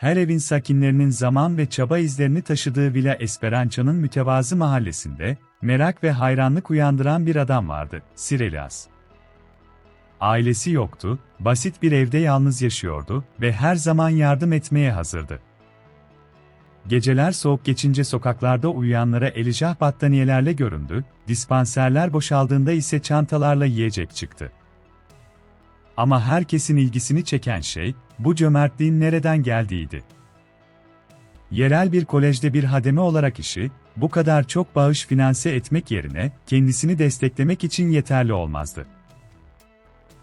Her evin sakinlerinin zaman ve çaba izlerini taşıdığı Villa Esperança'nın mütevazı mahallesinde, merak ve hayranlık uyandıran bir adam vardı, Sir Elias. Ailesi yoktu, basit bir evde yalnız yaşıyordu ve her zaman yardım etmeye hazırdı. Geceler soğuk geçince sokaklarda uyuyanlara Elijah battaniyelerle göründü, dispanserler boşaldığında ise çantalarla yiyecek çıktı. Ama herkesin ilgisini çeken şey, bu cömertliğin nereden geldiğiydi. Yerel bir kolejde bir hademe olarak işi, bu kadar çok bağış finanse etmek yerine, kendisini desteklemek için yeterli olmazdı.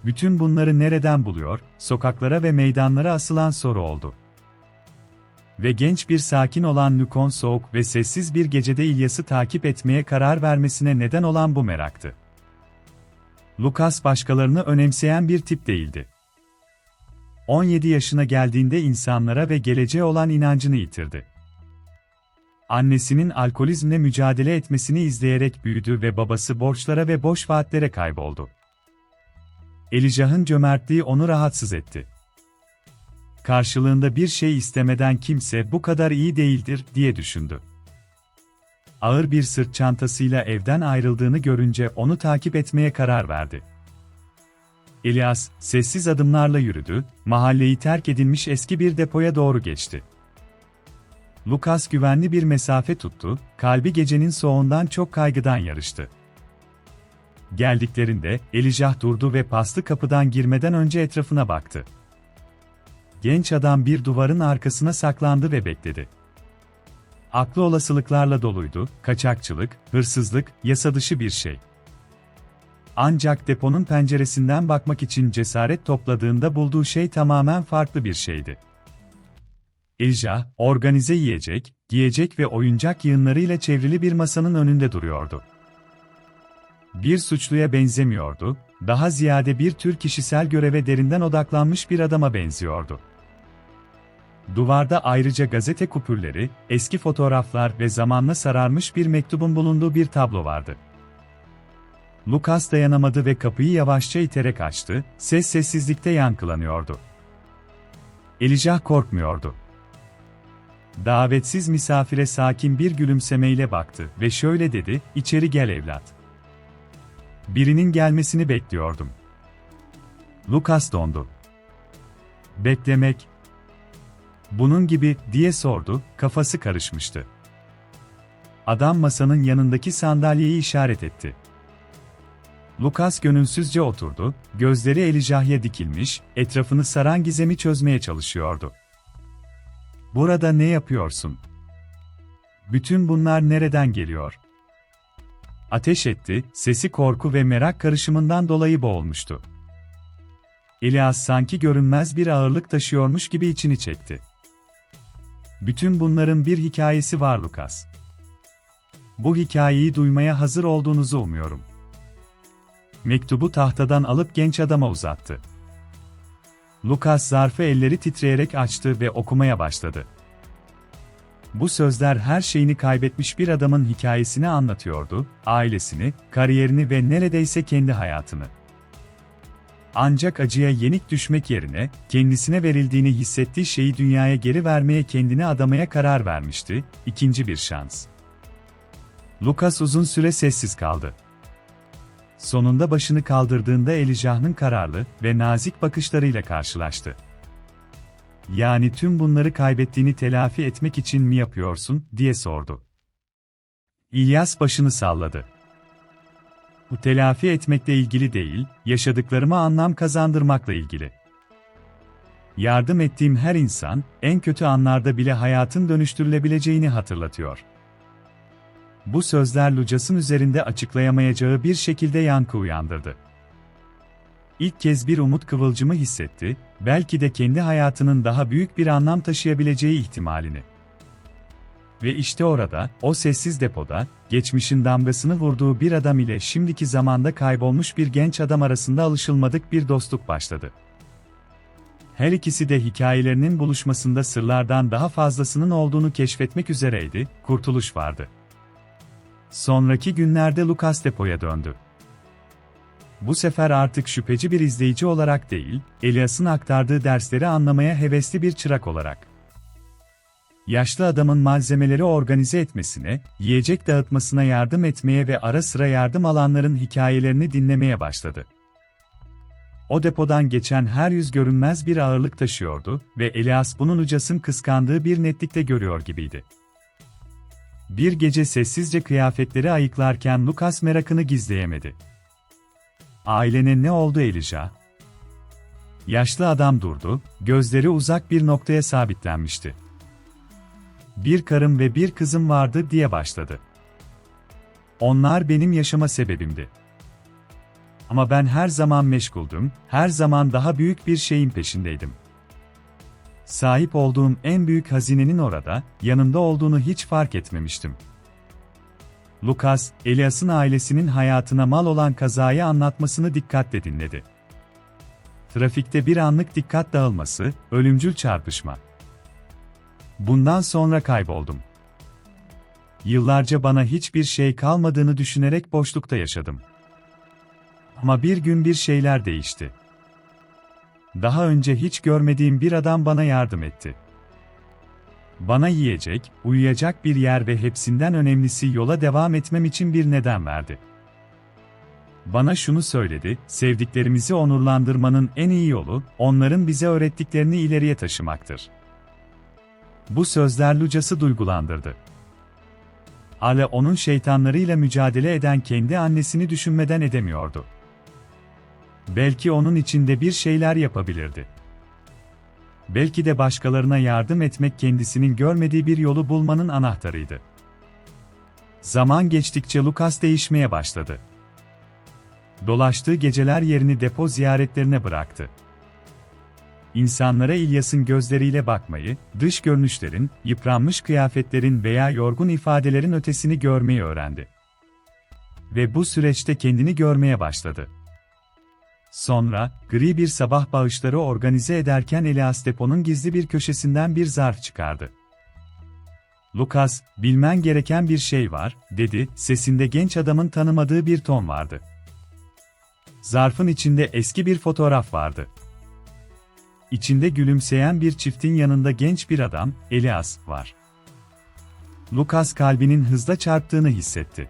Bütün bunları nereden buluyor, sokaklara ve meydanlara asılan soru oldu. Ve genç bir sakin olan Nukon soğuk ve sessiz bir gecede İlyas'ı takip etmeye karar vermesine neden olan bu meraktı. Lucas başkalarını önemseyen bir tip değildi. 17 yaşına geldiğinde insanlara ve geleceğe olan inancını yitirdi. Annesinin alkolizmle mücadele etmesini izleyerek büyüdü ve babası borçlara ve boş vaatlere kayboldu. Elijah'ın cömertliği onu rahatsız etti. Karşılığında bir şey istemeden kimse bu kadar iyi değildir diye düşündü. Ağır bir sırt çantasıyla evden ayrıldığını görünce onu takip etmeye karar verdi. Elias, sessiz adımlarla yürüdü, mahalleyi terk edilmiş eski bir depoya doğru geçti. Lucas güvenli bir mesafe tuttu, kalbi gecenin soğuğundan çok kaygıdan yarıştı. Geldiklerinde, Elijah durdu ve paslı kapıdan girmeden önce etrafına baktı. Genç adam bir duvarın arkasına saklandı ve bekledi. Aklı olasılıklarla doluydu, kaçakçılık, hırsızlık, yasa dışı bir şey. Ancak deponun penceresinden bakmak için cesaret topladığında bulduğu şey tamamen farklı bir şeydi. Elja, organize yiyecek, giyecek ve oyuncak yığınlarıyla çevrili bir masanın önünde duruyordu. Bir suçluya benzemiyordu, daha ziyade bir tür kişisel göreve derinden odaklanmış bir adama benziyordu. Duvarda ayrıca gazete kupürleri, eski fotoğraflar ve zamanla sararmış bir mektubun bulunduğu bir tablo vardı. Lucas dayanamadı ve kapıyı yavaşça iterek açtı, ses sessizlikte yankılanıyordu. Elijah korkmuyordu. Davetsiz misafire sakin bir gülümsemeyle baktı ve şöyle dedi, içeri gel evlat. Birinin gelmesini bekliyordum. Lucas dondu. Beklemek. Bunun gibi, diye sordu, kafası karışmıştı. Adam masanın yanındaki sandalyeyi işaret etti. Lucas gönülsüzce oturdu, gözleri Elijah'ya dikilmiş, etrafını saran gizemi çözmeye çalışıyordu. Burada ne yapıyorsun? Bütün bunlar nereden geliyor? Ateş etti, sesi korku ve merak karışımından dolayı boğulmuştu. Elias sanki görünmez bir ağırlık taşıyormuş gibi içini çekti. Bütün bunların bir hikayesi var Lucas. Bu hikayeyi duymaya hazır olduğunuzu umuyorum. Mektubu tahtadan alıp genç adama uzattı. Lucas zarfı elleri titreyerek açtı ve okumaya başladı. Bu sözler her şeyini kaybetmiş bir adamın hikayesini anlatıyordu, ailesini, kariyerini ve neredeyse kendi hayatını. Ancak acıya yenik düşmek yerine, kendisine verildiğini hissettiği şeyi dünyaya geri vermeye kendini adamaya karar vermişti, ikinci bir şans. Lucas uzun süre sessiz kaldı. Sonunda başını kaldırdığında Elijah'ın kararlı ve nazik bakışlarıyla karşılaştı. Yani tüm bunları kaybettiğini telafi etmek için mi yapıyorsun, diye sordu. İlyas başını salladı. Bu telafi etmekle ilgili değil, yaşadıklarıma anlam kazandırmakla ilgili. Yardım ettiğim her insan, en kötü anlarda bile hayatın dönüştürülebileceğini hatırlatıyor. Bu sözler Lucas'ın üzerinde açıklayamayacağı bir şekilde yankı uyandırdı. İlk kez bir umut kıvılcımı hissetti, belki de kendi hayatının daha büyük bir anlam taşıyabileceği ihtimalini. Ve işte orada, o sessiz depoda, geçmişin damgasını vurduğu bir adam ile şimdiki zamanda kaybolmuş bir genç adam arasında alışılmadık bir dostluk başladı. Her ikisi de hikayelerinin buluşmasında sırlardan daha fazlasının olduğunu keşfetmek üzereydi, kurtuluş vardı. Sonraki günlerde Lucas depoya döndü. Bu sefer artık şüpheci bir izleyici olarak değil, Elias'ın aktardığı dersleri anlamaya hevesli bir çırak olarak. Yaşlı adamın malzemeleri organize etmesine, yiyecek dağıtmasına yardım etmeye ve ara sıra yardım alanların hikayelerini dinlemeye başladı. O depodan geçen her yüz görünmez bir ağırlık taşıyordu ve Elias bunun Lucas'ın kıskandığı bir netlikte görüyor gibiydi. Bir gece sessizce kıyafetleri ayıklarken Lucas merakını gizleyemedi. Ailene ne oldu Elijah? Yaşlı adam durdu, gözleri uzak bir noktaya sabitlenmişti. Bir karım ve bir kızım vardı diye başladı. Onlar benim yaşama sebebimdi. Ama ben her zaman meşguldüm, her zaman daha büyük bir şeyin peşindeydim. Sahip olduğum en büyük hazinenin orada, yanımda olduğunu hiç fark etmemiştim. Lucas, Elias'ın ailesinin hayatına mal olan kazayı anlatmasını dikkatle dinledi. Trafikte bir anlık dikkat dağılması, ölümcül çarpışma. Bundan sonra kayboldum. Yıllarca bana hiçbir şey kalmadığını düşünerek boşlukta yaşadım. Ama bir gün bir şeyler değişti. Daha önce hiç görmediğim bir adam bana yardım etti. Bana yiyecek, uyuyacak bir yer ve hepsinden önemlisi yola devam etmem için bir neden verdi. Bana şunu söyledi, sevdiklerimizi onurlandırmanın en iyi yolu, onların bize öğrettiklerini ileriye taşımaktır. Bu sözler Lucas'ı duygulandırdı. Ale onun şeytanlarıyla mücadele eden kendi annesini düşünmeden edemiyordu. Belki onun içinde bir şeyler yapabilirdi. Belki de başkalarına yardım etmek kendisinin görmediği bir yolu bulmanın anahtarıydı. Zaman geçtikçe Lucas değişmeye başladı. Dolaştığı geceler yerini depo ziyaretlerine bıraktı. İnsanlara İlyas'ın gözleriyle bakmayı, dış görünüşlerin, yıpranmış kıyafetlerin veya yorgun ifadelerin ötesini görmeyi öğrendi. Ve bu süreçte kendini görmeye başladı. Sonra, gri bir sabah bağışları organize ederken Elias deponun gizli bir köşesinden bir zarf çıkardı. Lucas, bilmen gereken bir şey var, dedi, sesinde genç adamın tanımadığı bir ton vardı. Zarfın içinde eski bir fotoğraf vardı. İçinde gülümseyen bir çiftin yanında genç bir adam, Elias, var. Lucas kalbinin hızla çarptığını hissetti.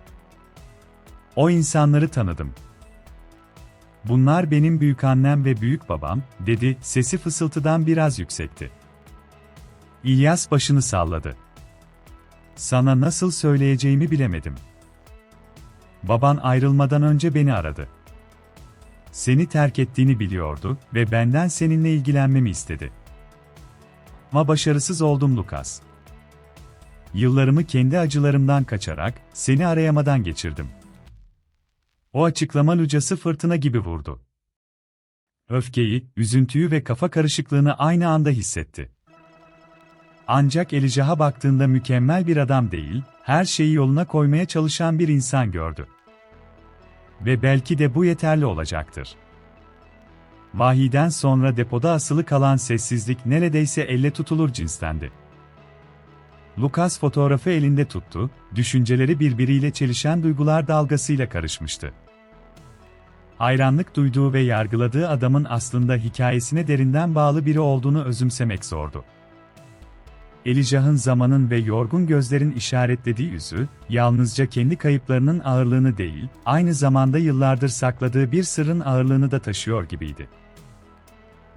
O insanları tanıdım. Bunlar benim büyükannem ve büyük babam, dedi, sesi fısıltıdan biraz yüksekti. İlyas başını salladı. Sana nasıl söyleyeceğimi bilemedim. Baban ayrılmadan önce beni aradı. Seni terk ettiğini biliyordu ve benden seninle ilgilenmemi istedi. Ama başarısız oldum Lucas. Yıllarımı kendi acılarımdan kaçarak, seni arayamadan geçirdim. O açıklama Lucas'ı fırtına gibi vurdu. Öfkeyi, üzüntüyü ve kafa karışıklığını aynı anda hissetti. Ancak Elijah'a baktığında mükemmel bir adam değil, her şeyi yoluna koymaya çalışan bir insan gördü. Ve belki de bu yeterli olacaktır. Vahiden sonra depoda asılı kalan sessizlik neredeyse elle tutulur cinstendi. Lucas fotoğrafı elinde tuttu, düşünceleri birbiriyle çelişen duygular dalgasıyla karışmıştı. Hayranlık duyduğu ve yargıladığı adamın aslında hikayesine derinden bağlı biri olduğunu özümsemek zordu. Elijah'ın zamanın ve yorgun gözlerin işaretlediği yüzü, yalnızca kendi kayıplarının ağırlığını değil, aynı zamanda yıllardır sakladığı bir sırrın ağırlığını da taşıyor gibiydi.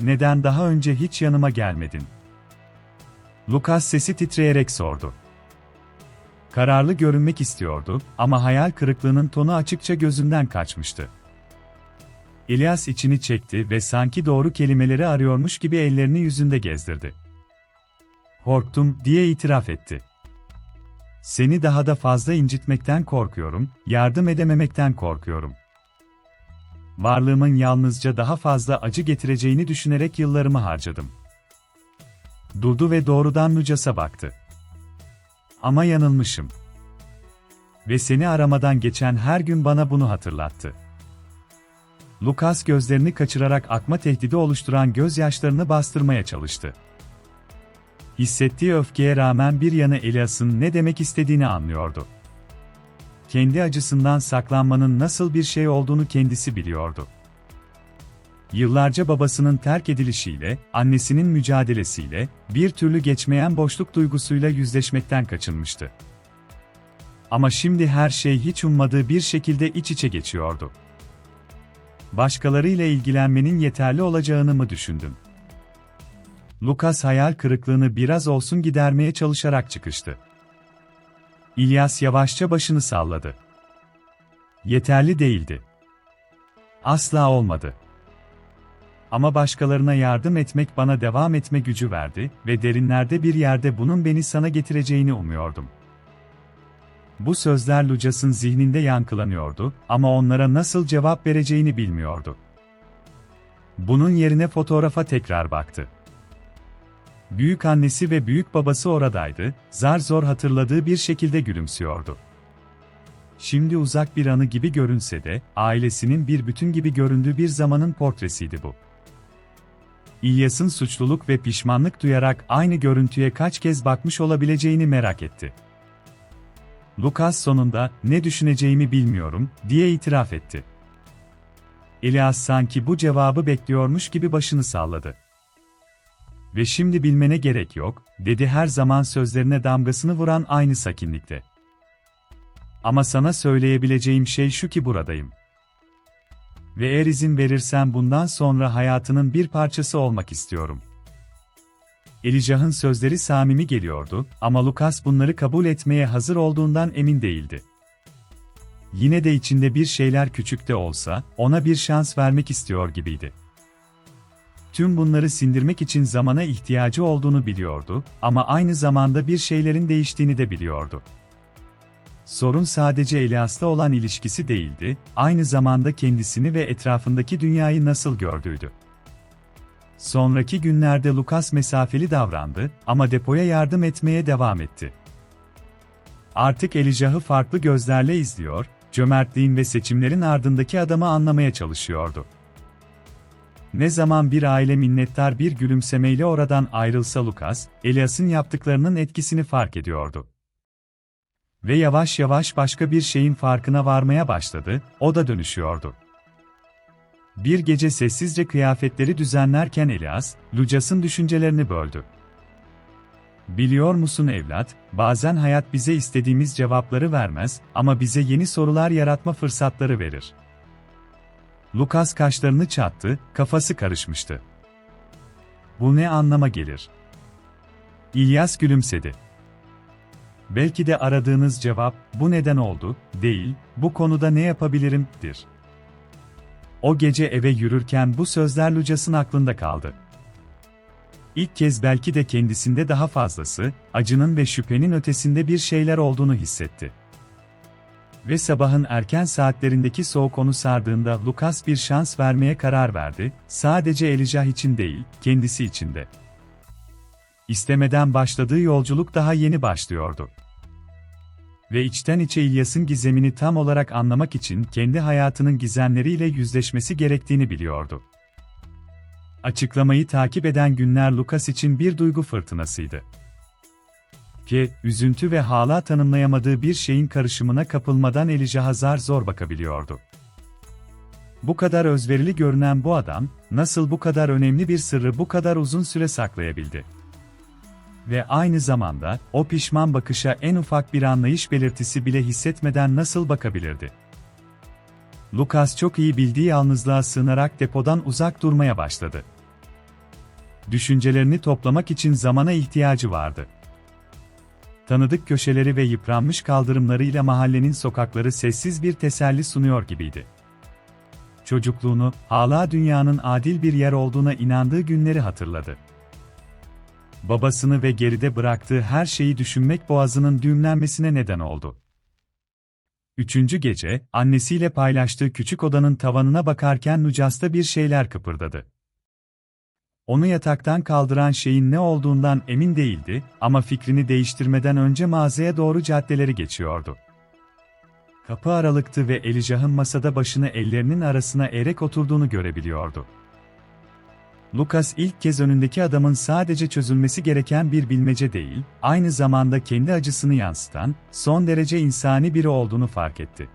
Neden daha önce hiç yanıma gelmedin? Lucas sesi titreyerek sordu. Kararlı görünmek istiyordu ama hayal kırıklığının tonu açıkça gözünden kaçmıştı. İlyas içini çekti ve sanki doğru kelimeleri arıyormuş gibi ellerini yüzünde gezdirdi. Korktum diye itiraf etti. Seni daha da fazla incitmekten korkuyorum, yardım edememekten korkuyorum. Varlığımın yalnızca daha fazla acı getireceğini düşünerek yıllarımı harcadım. Durdu ve doğrudan Lucas'a baktı. Ama yanılmışım. Ve seni aramadan geçen her gün bana bunu hatırlattı. Lucas gözlerini kaçırarak akma tehdidi oluşturan gözyaşlarını bastırmaya çalıştı. Hissettiği öfkeye rağmen bir yanı Elias'ın ne demek istediğini anlıyordu. Kendi acısından saklanmanın nasıl bir şey olduğunu kendisi biliyordu. Yıllarca babasının terk edilişiyle, annesinin mücadelesiyle, bir türlü geçmeyen boşluk duygusuyla yüzleşmekten kaçınmıştı. Ama şimdi her şey hiç ummadığı bir şekilde iç içe geçiyordu. Başkalarıyla ilgilenmenin yeterli olacağını mı düşündün? Lucas hayal kırıklığını biraz olsun gidermeye çalışarak çıkıştı. İlyas yavaşça başını salladı. Yeterli değildi. Asla olmadı. Ama başkalarına yardım etmek bana devam etme gücü verdi ve derinlerde bir yerde bunun beni sana getireceğini umuyordum. Bu sözler Lucas'ın zihninde yankılanıyordu ama onlara nasıl cevap vereceğini bilmiyordu. Bunun yerine fotoğrafa tekrar baktı. Büyük annesi ve büyük babası oradaydı, zar zor hatırladığı bir şekilde gülümsüyordu. Şimdi uzak bir anı gibi görünse de, ailesinin bir bütün gibi göründüğü bir zamanın portresiydi bu. İlyas'ın suçluluk ve pişmanlık duyarak aynı görüntüye kaç kez bakmış olabileceğini merak etti. Lucas sonunda, ne düşüneceğimi bilmiyorum, diye itiraf etti. Elias sanki bu cevabı bekliyormuş gibi başını salladı. Ve şimdi bilmene gerek yok, dedi her zaman sözlerine damgasını vuran aynı sakinlikte. Ama sana söyleyebileceğim şey şu ki buradayım. Ve eğer izin verirsen bundan sonra hayatının bir parçası olmak istiyorum. Elijah'ın sözleri samimi geliyordu ama Lucas bunları kabul etmeye hazır olduğundan emin değildi. Yine de içinde bir şeyler küçük de olsa, ona bir şans vermek istiyor gibiydi. Tüm bunları sindirmek için zamana ihtiyacı olduğunu biliyordu ama aynı zamanda bir şeylerin değiştiğini de biliyordu. Sorun sadece Elias'la olan ilişkisi değildi, aynı zamanda kendisini ve etrafındaki dünyayı nasıl gördüğüydü. Sonraki günlerde Lucas mesafeli davrandı ama depoya yardım etmeye devam etti. Artık Elijah'ı farklı gözlerle izliyor, cömertliğin ve seçimlerin ardındaki adamı anlamaya çalışıyordu. Ne zaman bir aile minnettar bir gülümsemeyle oradan ayrılsa Lucas, Elias'ın yaptıklarının etkisini fark ediyordu. Ve yavaş yavaş başka bir şeyin farkına varmaya başladı, o da dönüşüyordu. Bir gece sessizce kıyafetleri düzenlerken Elias, Lucas'ın düşüncelerini böldü. Biliyor musun evlat, bazen hayat bize istediğimiz cevapları vermez ama bize yeni sorular yaratma fırsatları verir. Lucas kaşlarını çattı, kafası karışmıştı. Bu ne anlama gelir? İlyas gülümsedi. Belki de aradığınız cevap, bu neden oldu, değil, bu konuda ne yapabilirim,dir. O gece eve yürürken bu sözler Lucas'ın aklında kaldı. İlk kez belki de kendisinde daha fazlası, acının ve şüphenin ötesinde bir şeyler olduğunu hissetti. Ve sabahın erken saatlerindeki soğuk onu sardığında Lucas bir şans vermeye karar verdi, sadece Elijah için değil, kendisi için de. İstemeden başladığı yolculuk daha yeni başlıyordu. Ve içten içe İlyas'ın gizemini tam olarak anlamak için kendi hayatının gizemleriyle yüzleşmesi gerektiğini biliyordu. Açıklamayı takip eden günler Lucas için bir duygu fırtınasıydı. Ki, üzüntü ve hala tanımlayamadığı bir şeyin karışımına kapılmadan Elijah'a zar zor bakabiliyordu. Bu kadar özverili görünen bu adam, nasıl bu kadar önemli bir sırrı bu kadar uzun süre saklayabildi? Ve aynı zamanda, o pişman bakışa en ufak bir anlayış belirtisi bile hissetmeden nasıl bakabilirdi? Lucas çok iyi bildiği yalnızlığa sığınarak depodan uzak durmaya başladı. Düşüncelerini toplamak için zamana ihtiyacı vardı. Tanıdık köşeleri ve yıpranmış kaldırımlarıyla mahallenin sokakları sessiz bir teselli sunuyor gibiydi. Çocukluğunu, hala dünyanın adil bir yer olduğuna inandığı günleri hatırladı babasını ve geride bıraktığı her şeyi düşünmek boğazının düğümlenmesine neden oldu. Üçüncü gece, annesiyle paylaştığı küçük odanın tavanına bakarken Nucas'ta bir şeyler kıpırdadı. Onu yataktan kaldıran şeyin ne olduğundan emin değildi ama fikrini değiştirmeden önce mağazaya doğru caddeleri geçiyordu. Kapı aralıktı ve Elijah'ın masada başını ellerinin arasına erek oturduğunu görebiliyordu. Lucas ilk kez önündeki adamın sadece çözülmesi gereken bir bilmece değil, aynı zamanda kendi acısını yansıtan, son derece insani biri olduğunu fark etti.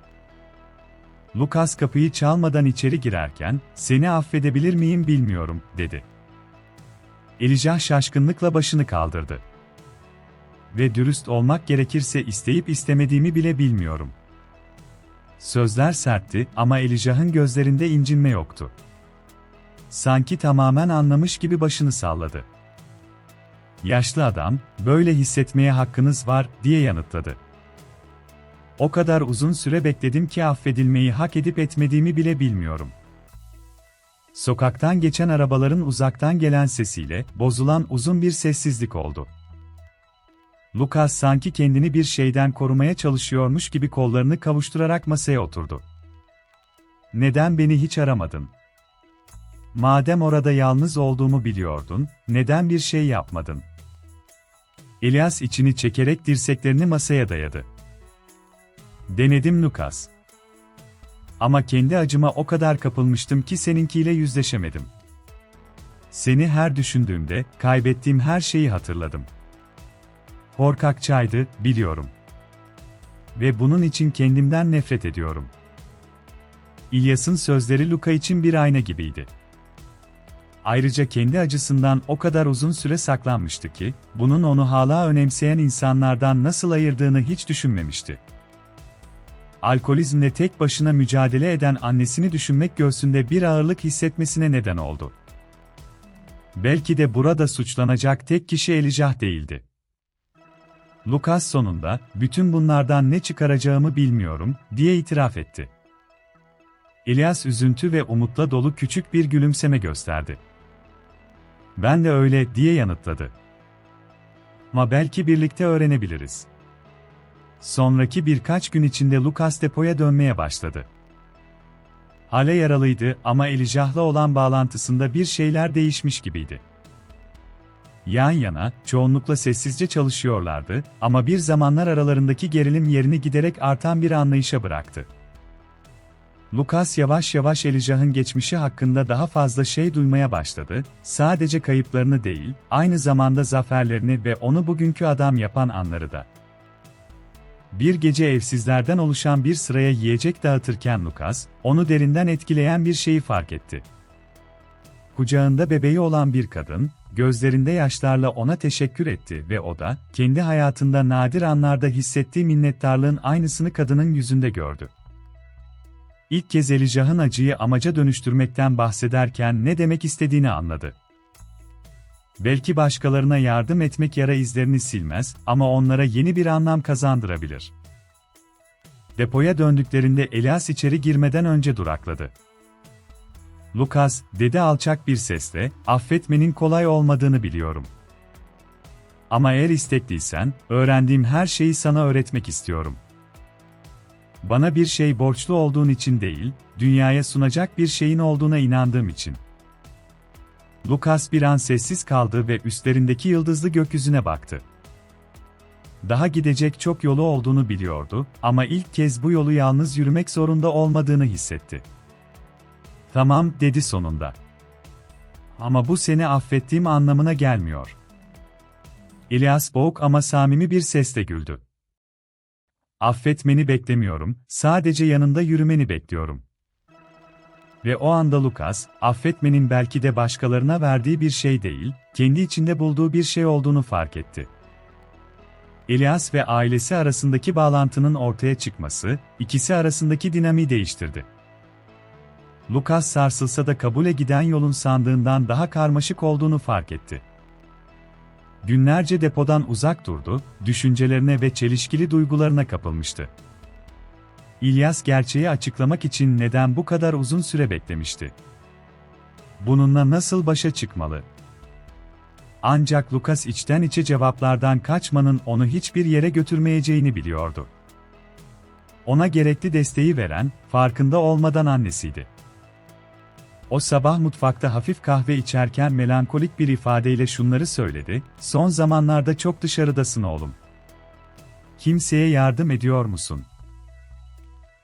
Lucas kapıyı çalmadan içeri girerken, seni affedebilir miyim bilmiyorum, dedi. Elijah şaşkınlıkla başını kaldırdı. Ve dürüst olmak gerekirse isteyip istemediğimi bile bilmiyorum. Sözler sertti ama Elijah'ın gözlerinde incinme yoktu. Sanki tamamen anlamış gibi başını salladı. Yaşlı adam, böyle hissetmeye hakkınız var, diye yanıtladı. O kadar uzun süre bekledim ki affedilmeyi hak edip etmediğimi bile bilmiyorum. Sokaktan geçen arabaların uzaktan gelen sesiyle bozulan uzun bir sessizlik oldu. Lucas sanki kendini bir şeyden korumaya çalışıyormuş gibi kollarını kavuşturarak masaya oturdu. Neden beni hiç aramadın? Madem orada yalnız olduğumu biliyordun, neden bir şey yapmadın? Elias içini çekerek dirseklerini masaya dayadı. Denedim Lucas. Ama kendi acıma o kadar kapılmıştım ki seninkiyle yüzleşemedim. Seni her düşündüğümde, kaybettiğim her şeyi hatırladım. Korkakçaydı, biliyorum. Ve bunun için kendimden nefret ediyorum. İlyas'ın sözleri Luka için bir ayna gibiydi. Ayrıca kendi acısından o kadar uzun süre saklanmıştı ki, bunun onu hala önemseyen insanlardan nasıl ayırdığını hiç düşünmemişti. Alkolizmle tek başına mücadele eden annesini düşünmek göğsünde bir ağırlık hissetmesine neden oldu. Belki de burada suçlanacak tek kişi Elijah değildi. Lucas sonunda, bütün bunlardan ne çıkaracağımı bilmiyorum, diye itiraf etti. Elias üzüntü ve umutla dolu küçük bir gülümseme gösterdi. Ben de öyle, diye yanıtladı. Ama belki birlikte öğrenebiliriz. Sonraki birkaç gün içinde Lucas depoya dönmeye başladı. Hale yaralıydı ama Elijah'la olan bağlantısında bir şeyler değişmiş gibiydi. Yan yana, çoğunlukla sessizce çalışıyorlardı ama bir zamanlar aralarındaki gerilim yerini giderek artan bir anlayışa bıraktı. Lucas yavaş yavaş Elijah'ın geçmişi hakkında daha fazla şey duymaya başladı, sadece kayıplarını değil, aynı zamanda zaferlerini ve onu bugünkü adam yapan anları da. Bir gece evsizlerden oluşan bir sıraya yiyecek dağıtırken Lucas, onu derinden etkileyen bir şeyi fark etti. Kucağında bebeği olan bir kadın, gözlerinde yaşlarla ona teşekkür etti ve o da, kendi hayatında nadir anlarda hissettiği minnettarlığın aynısını kadının yüzünde gördü. İlk kez Elijah'ın acıyı amaca dönüştürmekten bahsederken ne demek istediğini anladı. Belki başkalarına yardım etmek yara izlerini silmez ama onlara yeni bir anlam kazandırabilir. Depoya döndüklerinde Elias içeri girmeden önce durakladı. Lucas, dedi alçak bir sesle, affetmenin kolay olmadığını biliyorum. Ama eğer istekliysen, öğrendiğim her şeyi sana öğretmek istiyorum. Bana bir şey borçlu olduğun için değil, dünyaya sunacak bir şeyin olduğuna inandığım için. Lucas bir an sessiz kaldı ve üstlerindeki yıldızlı gökyüzüne baktı. Daha gidecek çok yolu olduğunu biliyordu ama ilk kez bu yolu yalnız yürümek zorunda olmadığını hissetti. Tamam, dedi sonunda. Ama bu seni affettiğim anlamına gelmiyor. İlyas boğuk ama samimi bir sesle güldü. Affetmeni beklemiyorum, sadece yanında yürümeni bekliyorum. Ve o anda Lucas, affetmenin belki de başkalarına verdiği bir şey değil, kendi içinde bulduğu bir şey olduğunu fark etti. Elias ve ailesi arasındaki bağlantının ortaya çıkması, ikisi arasındaki dinamiği değiştirdi. Lucas sarsılsa da kabule giden yolun sandığından daha karmaşık olduğunu fark etti. Günlerce depodan uzak durdu, düşüncelerine ve çelişkili duygularına kapılmıştı. İlyas gerçeği açıklamak için neden bu kadar uzun süre beklemişti? Bununla nasıl başa çıkmalı? Ancak Lucas içten içe cevaplardan kaçmanın onu hiçbir yere götürmeyeceğini biliyordu. Ona gerekli desteği veren, farkında olmadan annesiydi. O sabah mutfakta hafif kahve içerken melankolik bir ifadeyle şunları söyledi, son zamanlarda çok dışarıdasın oğlum. Kimseye yardım ediyor musun?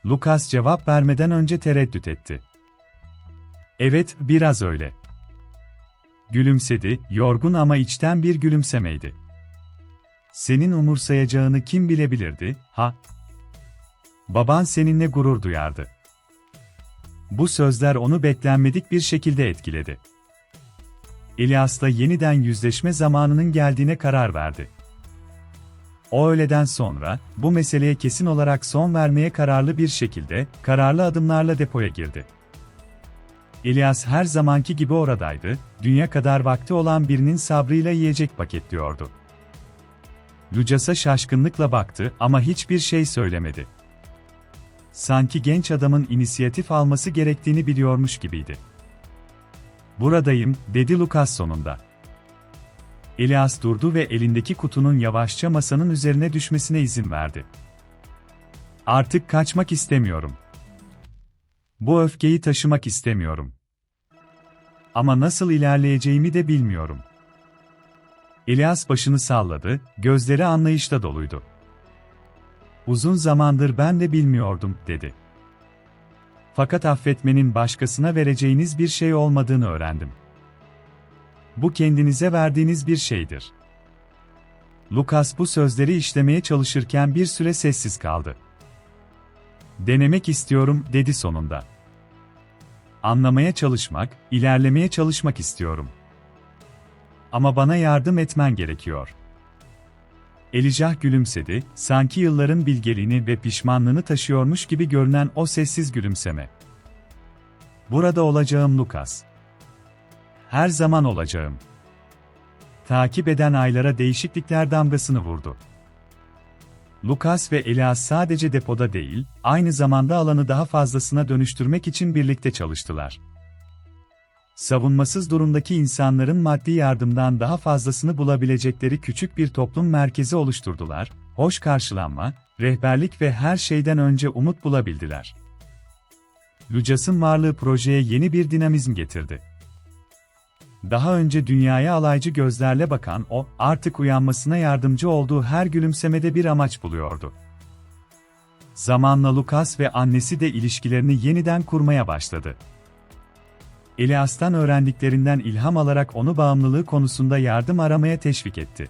Lucas cevap vermeden önce tereddüt etti. Evet, biraz öyle. Gülümsedi, yorgun ama içten bir gülümsemeydi. Senin umursayacağını kim bilebilirdi, ha? Baban seninle gurur duyardı. Bu sözler onu beklenmedik bir şekilde etkiledi. İlyas'la yeniden yüzleşme zamanının geldiğine karar verdi. O öğleden sonra, bu meseleye kesin olarak son vermeye kararlı bir şekilde, kararlı adımlarla depoya girdi. İlyas her zamanki gibi oradaydı, dünya kadar vakti olan birinin sabrıyla yiyecek paketliyordu. Lucas'a şaşkınlıkla baktı ama hiçbir şey söylemedi. Sanki genç adamın inisiyatif alması gerektiğini biliyormuş gibiydi. Buradayım, dedi Lucas sonunda. Elias durdu ve elindeki kutunun yavaşça masanın üzerine düşmesine izin verdi. Artık kaçmak istemiyorum. Bu öfkeyi taşımak istemiyorum. Ama nasıl ilerleyeceğimi de bilmiyorum. Elias başını salladı, gözleri anlayışla doluydu. Uzun zamandır ben de bilmiyordum, dedi. Fakat affetmenin başkasına vereceğiniz bir şey olmadığını öğrendim. Bu kendinize verdiğiniz bir şeydir. Lucas bu sözleri işlemeye çalışırken bir süre sessiz kaldı. Denemek istiyorum, dedi sonunda. Anlamaya çalışmak, ilerlemeye çalışmak istiyorum. Ama bana yardım etmen gerekiyor. Elijah gülümsedi, sanki yılların bilgeliğini ve pişmanlığını taşıyormuş gibi görünen o sessiz gülümseme. Burada olacağım Lucas. Her zaman olacağım. Takip eden aylara değişiklikler damgasını vurdu. Lucas ve Elias sadece depoda değil, aynı zamanda alanı daha fazlasına dönüştürmek için birlikte çalıştılar. Savunmasız durumdaki insanların maddi yardımdan daha fazlasını bulabilecekleri küçük bir toplum merkezi oluşturdular, hoş karşılanma, rehberlik ve her şeyden önce umut bulabildiler. Lucas'ın varlığı projeye yeni bir dinamizm getirdi. Daha önce dünyaya alaycı gözlerle bakan o, artık uyanmasına yardımcı olduğu her gülümsemede bir amaç buluyordu. Zamanla Lucas ve annesi de ilişkilerini yeniden kurmaya başladı. Elias'tan öğrendiklerinden ilham alarak onu bağımlılığı konusunda yardım aramaya teşvik etti.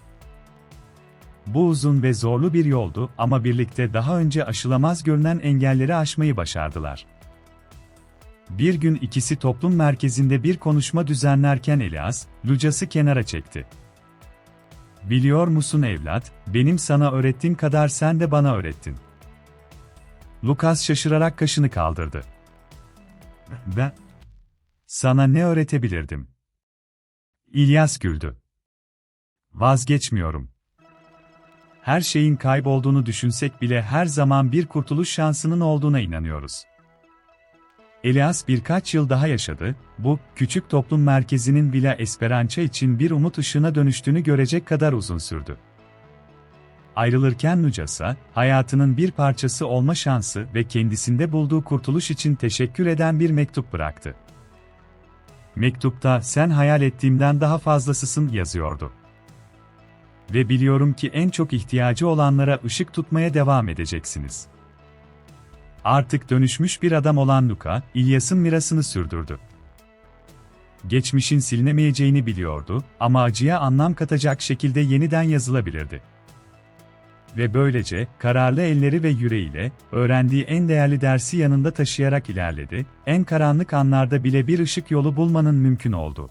Bu uzun ve zorlu bir yoldu ama birlikte daha önce aşılamaz görünen engelleri aşmayı başardılar. Bir gün ikisi toplum merkezinde bir konuşma düzenlerken Elias, Lucas'ı kenara çekti. Biliyor musun evlat, benim sana öğrettiğim kadar sen de bana öğrettin. Lucas şaşırarak kaşını kaldırdı. Ben, sana ne öğretebilirdim? İlyas güldü. Vazgeçmiyorum. Her şeyin kaybolduğunu düşünsek bile her zaman bir kurtuluş şansının olduğuna inanıyoruz. Elias birkaç yıl daha yaşadı, bu, küçük toplum merkezinin Villa Esperança için bir umut ışığına dönüştüğünü görecek kadar uzun sürdü. Ayrılırken Lucas'a, hayatının bir parçası olma şansı ve kendisinde bulduğu kurtuluş için teşekkür eden bir mektup bıraktı. Mektupta sen hayal ettiğimden daha fazlasısın yazıyordu. Ve biliyorum ki en çok ihtiyacı olanlara ışık tutmaya devam edeceksiniz. Artık dönüşmüş bir adam olan Luka, İlyas'ın mirasını sürdürdü. Geçmişin silinemeyeceğini biliyordu ama acıya anlam katacak şekilde yeniden yazılabilirdi. Ve böylece, kararlı elleri ve yüreğiyle, öğrendiği en değerli dersi yanında taşıyarak ilerledi, en karanlık anlarda bile bir ışık yolu bulmanın mümkün oldu.